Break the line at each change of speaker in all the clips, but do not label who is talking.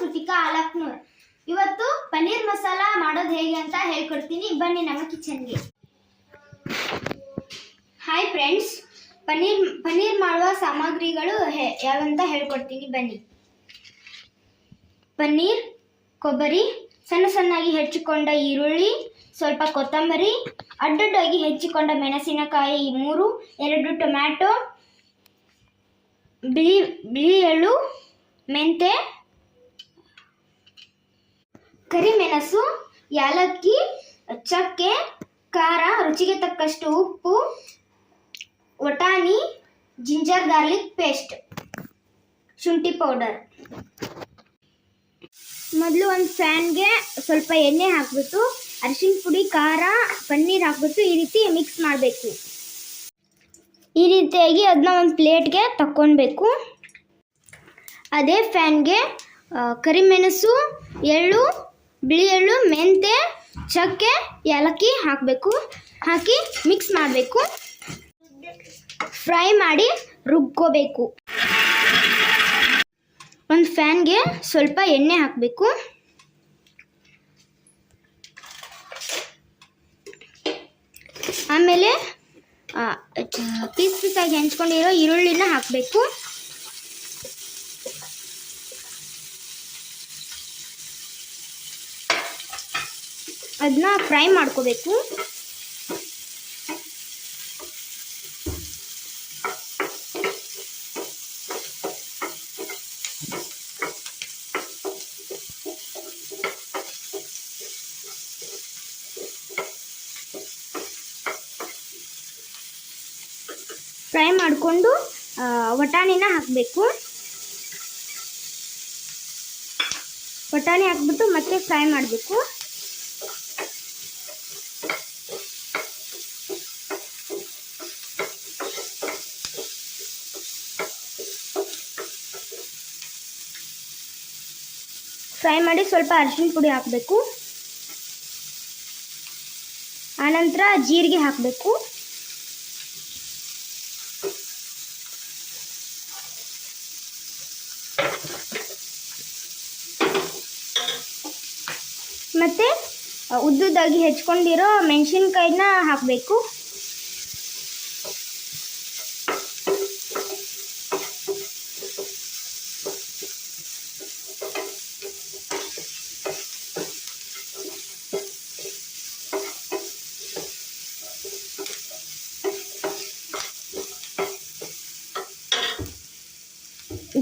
ಕೃತಿಕಾ ಆಲಕ್ನೂರ್ ಇವತ್ತು ಪನ್ನೀರ್ ಮಸಾಲ ಮಾಡೋದು ಹೇಗೆ ಅಂತ ಹೇಳ್ಕೊಡ್ತೀನಿ. ಬನ್ನಿ ನಮ್ಮ ಕಿಚನ್ಗೆ. ಹಾಯ್ ಫ್ರೆಂಡ್ಸ್ ಪನ್ನೀರ್ ಪನ್ನೀರ್ ಮಾಡುವ ಸಾಮಗ್ರಿಗಳು ಯಾವಂತ ಹೇಳ್ಕೊಡ್ತೀನಿ. ಬನ್ನಿ. ಪನ್ನೀರ್, ಕೊಬ್ಬರಿ, ಸಣ್ಣ ಸಣ್ಣಾಗಿ ಹೆಚ್ಚಿಕೊಂಡ ಈರುಳ್ಳಿ, ಸ್ವಲ್ಪ ಕೊತ್ತಂಬರಿ, ಅಡ್ಡಡ್ಡಾಗಿ ಹೆಚ್ಚಿಕೊಂಡ ಮೆಣಸಿನಕಾಯಿ ಮೂರು, ಎರಡು ಟೊಮ್ಯಾಟೊ, ಬಿಳಿ ಬಿಳಿ ಎಳ್ಳು, ಮೆಂತೆ ಕರಿಮೆಣಸು, ಯಾಲಕ್ಕಿ, ಚಕ್ಕೆ, ಖಾರ, ರುಚಿಗೆ ತಕ್ಕಷ್ಟು ಉಪ್ಪು ವಟಾಣಿ ಜಿಂಜರ್ ಗಾರ್ಲಿಕ್ ಪೇಸ್ಟ್, ಶುಂಠಿ ಪೌಡರ್. ಮೊದಲು ಒಂದು ಫ್ಯಾನ್ಗೆ ಸ್ವಲ್ಪ ಎಣ್ಣೆ ಹಾಕ್ಬಿಟ್ಟು ಅರಿಶಿನ ಪುಡಿ, ಖಾರ, ಪನ್ನೀರ್ ಹಾಕ್ಬಿಟ್ಟು ಈ ರೀತಿ ಮಿಕ್ಸ್ ಮಾಡಬೇಕು. ಈ ರೀತಿಯಾಗಿ ಅದನ್ನ ಒಂದು ಪ್ಲೇಟ್ಗೆ ತಕ್ಕೊಬೇಕು ಅದೇ ಫ್ಯಾನ್ಗೆ ಕರಿಮೆಣಸು, ಎಳ್ಳು ಬಿಳಿ ಎಳ್ಳು ಮೆಂತೆ, ಚಕ್ಕೆ, ಏಲಕ್ಕಿ ಹಾಕಬೇಕು. ಹಾಕಿ ಮಿಕ್ಸ್ ಮಾಡಬೇಕು. ಫ್ರೈ ಮಾಡಿ ರುಬ್ಕೋಬೇಕು. ಒಂದು ಫ್ಯಾನ್ಗೆ ಸ್ವಲ್ಪ ಎಣ್ಣೆ ಹಾಕಬೇಕು. ಆಮೇಲೆ ಪೀಸ್ ಪೀಸಾಗಿ ಹೆಂಚ್ಕೊಂಡಿರೋ ಈರುಳ್ಳಿನ ಹಾಕಬೇಕು. ಅದನ್ನ ಫ್ರೈ ಮಾಡ್ಕೋಬೇಕು. ಫ್ರೈ ಮಾಡಿಕೊಂಡು ವಟಾಣಿನ ಹಾಕಬೇಕು. ವಟಾಣಿ ಹಾಕ್ಬಿಟ್ಟು ಮತ್ತೆ ಫ್ರೈ ಮಾಡಬೇಕು. ಫ್ರೈ ಮಾಡಿ ಸ್ವಲ್ಪ ಅರಿಶಿನ ಪುಡಿ ಹಾಕಬೇಕು. ಆನಂತರ ಜೀರಿಗೆ ಹಾಕಬೇಕು. ಮತ್ತು ಉದ್ದುದಾಗಿ ಹೆಚ್ಕೊಂಡಿರೋ ಮೆಣಸಿನ್ಕಾಯಿನ ಹಾಕಬೇಕು.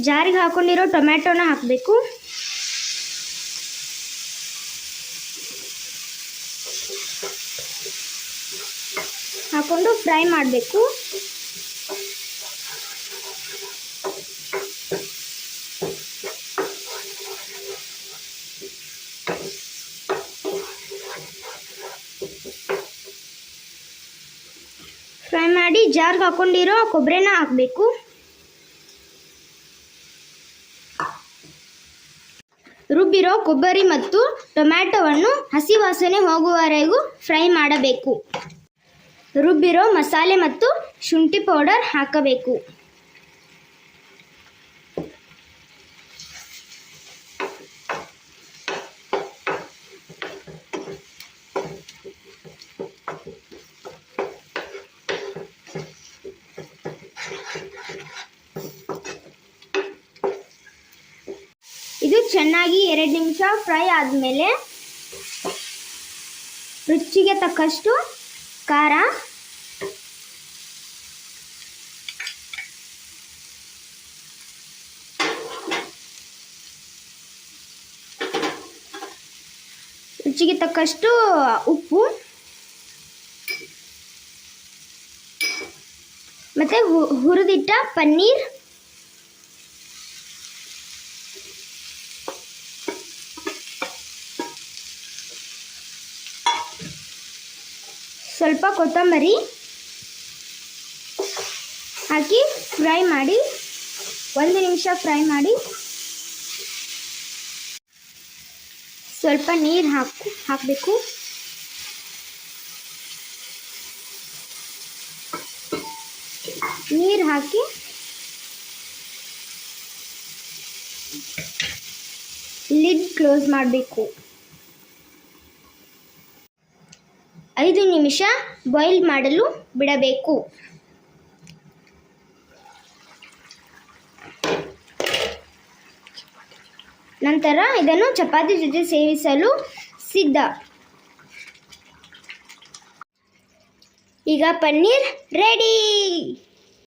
ಜಾರಿಗೆ ಹಾಕೊಂಡಿರೋ ಟೊಮ್ಯಾಟೊನ ಹಾಕಬೇಕು. ಹಾಕೊಂಡು ಫ್ರೈ ಮಾಡಬೇಕು. ಫ್ರೈ ಮಾಡಿ ಜಾರ್ಗೆ ಹಾಕೊಂಡಿರೋ ಕೊಬ್ಬರಿನ ಹಾಕಬೇಕು. ರುಬ್ಬಿರೋ ಕೊಬ್ಬರಿ ಮತ್ತು ಟೊಮ್ಯಾಟೊವನ್ನು ಹಸಿ ವಾಸನೆ ಹೋಗುವವರೆಗೂ ಫ್ರೈ ಮಾಡಬೇಕು. ರುಬ್ಬಿರೋ ಮಸಾಲೆ ಮತ್ತು ಶುಂಠಿ ಪೌಡರ್ ಹಾಕಬೇಕು. ಚೆನ್ನಾಗಿ ಎರಡು ನಿಮಿಷ ಫ್ರೈ ಆದಮೇಲೆ ರುಚಿಗೆ ತಕ್ಕಷ್ಟು ಖಾರ. ರುಚಿಗೆ ತಕ್ಕಷ್ಟು ಉಪ್ಪು. ಮತ್ತೆ ಹುರಿದಿಟ್ಟ ಪನ್ನೀರ್. ಸ್ವಲ್ಪ ಕೊತ್ತಂಬರಿ ಹಾಕಿ ಫ್ರೈ ಮಾಡಿ, ಒಂದು ನಿಮಿಷ ಫ್ರೈ ಮಾಡಿ, ಸ್ವಲ್ಪ ನೀರು ಹಾಕು, ಹಾಕಬೇಕು. ನೀರು ಹಾಕಿ ಲಿಡ್ ಕ್ಲೋಸ್ ಮಾಡಬೇಕು. ಐದು ನಿಮಿಷ ಬಾಯ್ಲ್ ಮಾಡಲು ಬಿಡಬೇಕು. ನಂತರ ಇದನ್ನು ಚಪಾತಿ ಜೊತೆ ಸೇವಿಸಲು ಸಿದ್ಧ. ಈಗ ಪನ್ನೀರ್ ರೆಡಿ